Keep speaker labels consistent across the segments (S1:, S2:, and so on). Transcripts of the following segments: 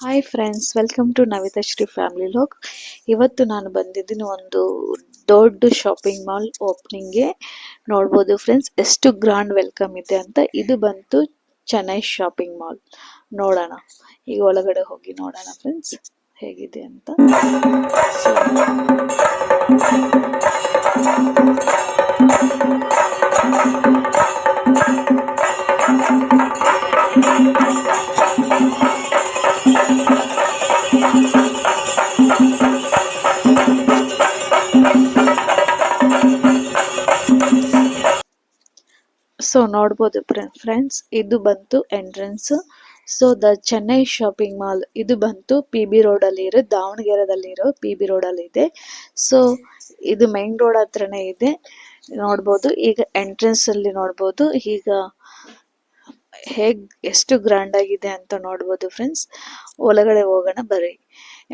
S1: Hi friends welcome to Navithashri family vlog ಇವತ್ತು ನಾನು ಬಂದಿದ್ದೀನಿ ಒಂದು ದೊಡ್ಡ ಶಾಪಿಂಗ್ ಮಾಲ್ ಓಪನಿಂಗ್ಗೆ ನೋಡ್ಬೋದು ಫ್ರೆಂಡ್ಸ್ ಎಷ್ಟು ಗ್ರ್ಯಾಂಡ್ ವೆಲ್ಕಮ್ ಇದೆ ಅಂತ. ಇದು ಬಂತು ಚೆನ್ನೈ ಶಾಪಿಂಗ್ ಮಾಲ್ ನೋಡೋಣ. ಈಗ ಒಳಗಡೆ ಹೋಗಿ ನೋಡೋಣ ಫ್ರೆಂಡ್ಸ್ ಹೇಗಿದೆ ಅಂತ. ಸೊ ನೋಡ್ಬೋದು ಫ್ರೆಂಡ್ಸ್ ಇದು ಬಂತು entrance so the Chennai shopping mall ಇದು ಬಂತು ಪಿ ಬಿ ರೋಡಲ್ಲಿ ಇರೋ, ದಾವಣಗೆರೆದಲ್ಲಿರೋ ಪಿ ಬಿ ರೋಡಲ್ಲಿ ಇದೆ. ಸೊ ಇದು ಮೈನ್ ರೋಡ್ ಹತ್ರನೇ ಇದೆ. ನೋಡ್ಬೋದು, ಈಗ ಎಂಟ್ರೆನ್ಸ್ ಅಲ್ಲಿ ನೋಡ್ಬೋದು, ಈಗ ಹೇಗ್ ಎಷ್ಟು ಗ್ರ್ಯಾಂಡ್ ಆಗಿದೆ ಅಂತ ನೋಡ್ಬೋದು ಫ್ರೆಂಡ್ಸ್ ಒಳಗಡೆ ಹೋಗೋಣ ಬರ್ರಿ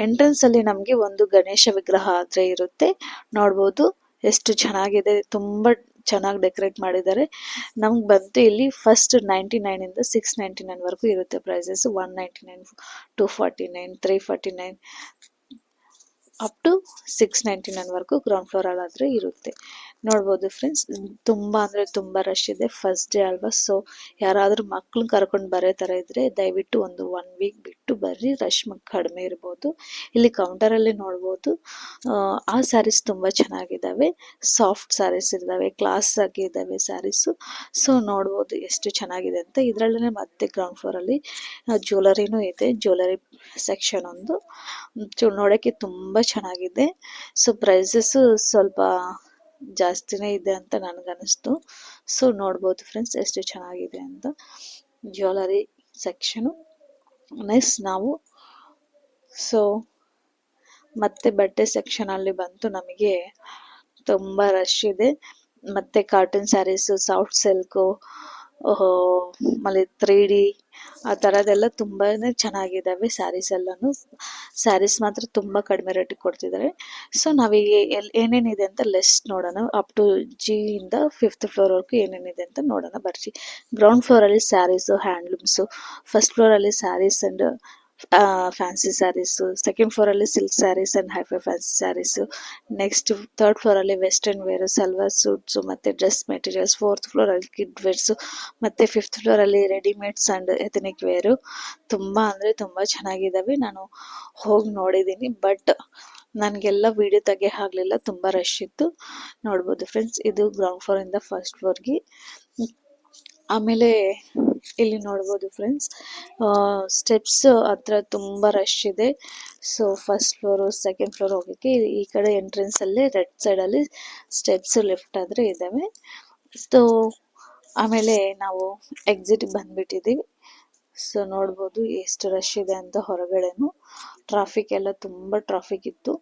S1: ಎಂಟ್ರೆನ್ಸ್ ಅಲ್ಲಿ ನಮಗೆ ಒಂದು ಗಣೇಶ ವಿಗ್ರಹ ಆದ್ರೆ ಇರುತ್ತೆ. ನೋಡ್ಬೋದು, ಎಷ್ಟು ಚೆನ್ನಾಗಿದೆ, ತುಂಬಾ ಚೆನ್ನಾಗಿ ಡೆಕೋರೇಟ್ ಮಾಡಿದ್ದಾರೆ. ನಮ್ಗೆ ಬಂತು ಇಲ್ಲಿ ಫಸ್ಟ್ ನೈಂಟಿ ನೈನಿಂದ ಸಿಕ್ಸ್ ನೈಂಟಿ ನೈನ್ ವರೆಗೂ ಇರುತ್ತೆ prices one ninety nine two forty nine, three forty nine up to six ninety nine ವರೆಗೂ ಗ್ರೌಂಡ್ ಫ್ಲೋರ್ ಅಲ್ಲಾದ್ರೆ ಇರುತ್ತೆ. ನೋಡ್ಬೋದು ಫ್ರೆಂಡ್ಸ್ ತುಂಬಾ ಅಂದ್ರೆ ತುಂಬಾ ರಶ್ ಇದೆ. ಫಸ್ಟ್ ಡೇ ಅಲ್ವಾ? ಸೊ ಯಾರಾದರೂ ಮಕ್ಳನ್ನ ಕರ್ಕೊಂಡು ಬರೋ ಥರ ಇದ್ರೆ ದಯವಿಟ್ಟು ಒಂದು ಒನ್ ವೀಕ್ ಬಿಟ್ಟು ಬರ್ರಿ. ರಶ್ ಕಡಿಮೆ ಇರ್ಬೋದು. ಇಲ್ಲಿ ಕೌಂಟರ್ ಅಲ್ಲಿ ನೋಡ್ಬೋದು. ಆ ಸ್ಯಾರೀಸ್ ತುಂಬಾ ಚೆನ್ನಾಗಿದ್ದಾವೆ ಸಾಫ್ಟ್ ಸ್ಯಾರೀಸ್ ಇದಾವೆ. ಕ್ಲಾಸ್ ಆಗಿ ಇದಾವೆ ಸ್ಯಾರೀಸು ಸೊ ನೋಡ್ಬೋದು ಎಷ್ಟು ಚೆನ್ನಾಗಿದೆ ಅಂತ. ಇದರಲ್ಲೇ ಮತ್ತೆ ಗ್ರೌಂಡ್ ಫ್ಲೋರ್ ಅಲ್ಲಿ ಜ್ಯುವೆಲರಿನೂ ಇದೆ. ಜ್ಯುವೆಲರಿ ಸೆಕ್ಷನ್ ಒಂದು. ನೋಡೋಕ್ಕೆ ತುಂಬಾ ಚೆನ್ನಾಗಿದೆ. ಸೊ ಪ್ರೈಸಸ್ಸು ಸ್ವಲ್ಪ ಜಾಸ್ತಿನೇ ಇದೆ ಅಂತ ನನಗನ್ನಿಸ್ತು. ಸೊ ನೋಡ್ಬೋದು ಫ್ರೆಂಡ್ಸ್ ಎಷ್ಟು ಚೆನ್ನಾಗಿದೆ ಅಂತ. ಜ್ಯುವೆಲರಿ ಸೆಕ್ಷನು ನೆಕ್ಸ್ಟ್ ನಾವು. ಸೊ ಮತ್ತೆ ಬಟ್ಟೆ ಸೆಕ್ಷನಲ್ಲಿ ಬಂತು ನಮಗೆ. ತುಂಬ ರಶ್ ಇದೆ. ಮತ್ತೆ ಕಾಟನ್ ಸ್ಯಾರೀಸು ಸಾಫ್ಟ್ ಸಿಲ್ಕು ಆಮೇಲೆ ತ್ರೀ ಡಿ ಆ ಥರದ್ದೆಲ್ಲ ತುಂಬಾನೇ ಚೆನ್ನಾಗಿದ್ದಾವೆ ಸ್ಯಾರೀಸ್ ಎಲ್ಲನೂ ಸ್ಯಾರೀಸ್ ಮಾತ್ರ ತುಂಬಾ ಕಡಿಮೆ ರೇಟಿಗೆ ಕೊಡ್ತಿದ್ದಾರೆ ಸೊ ನಾವೀಗ ಎಲ್, ಏನೇನಿದೆ ಅಂತ ಲೆಸ್ಟ್ ನೋಡೋಣ. ಅಪ್ ಟು ಜಿ ಇಂದ ಫಿಫ್ತ್ ಫ್ಲೋರ್ ವರೆಗೂ ಏನೇನಿದೆ ಅಂತ ನೋಡೋಣ. ಬರ್ರಿ ಗ್ರೌಂಡ್ ಫ್ಲೋರ್ ಅಲ್ಲಿ ಸ್ಯಾರೀಸು ಹ್ಯಾಂಡ್ಲೂಮ್ಸು ಫಸ್ಟ್ ಫ್ಲೋರ್ ಅಲ್ಲಿ sarees and fancy sarees second floor ಅಲ್ಲಿ silk sarees and hi fi fancy sarees next third floor ಅಲ್ಲಿ ವೆಸ್ಟರ್ನ್ ವೇರ್ ಸಲ್ವಾರ್ ಸೂಟ್ಸು ಮತ್ತೆ ಡ್ರೆಸ್ ಮೆಟೀರಿಯಲ್ಸ್ ಫೋರ್ತ್ ಫ್ಲೋರ್ ಅಲ್ಲಿ ಕಿಡ್ ವೇರ್ಸು ಮತ್ತೆ fifth floor ಅಲ್ಲಿ readymades and ethnic wear ತುಂಬಾ ಅಂದ್ರೆ ತುಂಬಾ ಚೆನ್ನಾಗಿದ್ದಾವೆ ನಾನು ಹೋಗಿ ನೋಡಿದ್ದೀನಿ ಬಟ್ ನನಗೆಲ್ಲ ವಿಡಿಯೋ ತೆಗೆ ಆಗ್ಲಿಲ್ಲ. ತುಂಬಾ ರಶ್ ಇತ್ತು. ನೋಡ್ಬೋದು ಫ್ರೆಂಡ್ಸ್ ಇದು ಗ್ರೌಂಡ್ ಫ್ಲೋರ್ ಇಂದ ಫಸ್ಟ್ ಫ್ಲೋರ್ಗೆ ಆಮೇಲೆ ಇಲ್ಲಿ ನೋಡ್ಬೋದು ಫ್ರೆಂಡ್ಸ್ ಸ್ಟೆಪ್ಸ್ ಹತ್ರ ತುಂಬ ರಶ್ ಇದೆ. So first floor second floor ಹೋಗೋಕ್ಕೆ ಈ ಕಡೆ ಎಂಟ್ರೆನ್ಸಲ್ಲಿ ರೆಡ್ ಸೈಡಲ್ಲಿ ಸ್ಟೆಪ್ಸ್ ಲೆಫ್ಟ್ ಆದರೆ ಇದ್ದಾವೆ ಸೊ ಆಮೇಲೆ ನಾವು ಎಕ್ಸಿಟ್ ಬಂದ್ಬಿಟ್ಟಿದ್ದೀವಿ ಸೊ ನೋಡ್ಬೋದು ಎಷ್ಟು ರಶ್ ಇದೆ ಅಂತ ಹೊರಗಡೆನು. ಟ್ರಾಫಿಕ್ ಎಲ್ಲ ತುಂಬ ಟ್ರಾಫಿಕ್ ಇತ್ತು.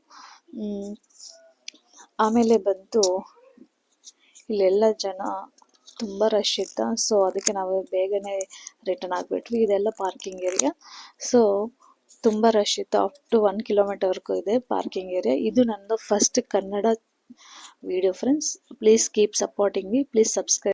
S1: ಆಮೇಲೆ ಬಂತು ಇಲ್ಲೆಲ್ಲ ಜನ ತುಂಬ ರಶ್ ಇತ್ತ. ಸೊ ಅದಕ್ಕೆ ನಾವು ಬೇಗನೆ ರಿಟರ್ನ್ ಆಗಿಬಿಟ್ವಿ. ಇದೆಲ್ಲ ಪಾರ್ಕಿಂಗ್ ಏರಿಯಾ ಸೊ ತುಂಬ ರಶ್ ಇತ್ತು. ಅಪ್ ಟು ಒನ್ ಕಿಲೋಮೀಟರ್ವರೆಗೂ ಇದೆ ಪಾರ್ಕಿಂಗ್ ಏರಿಯಾ ಇದು ನಂದು first Kannada video friends please keep supporting me please subscribe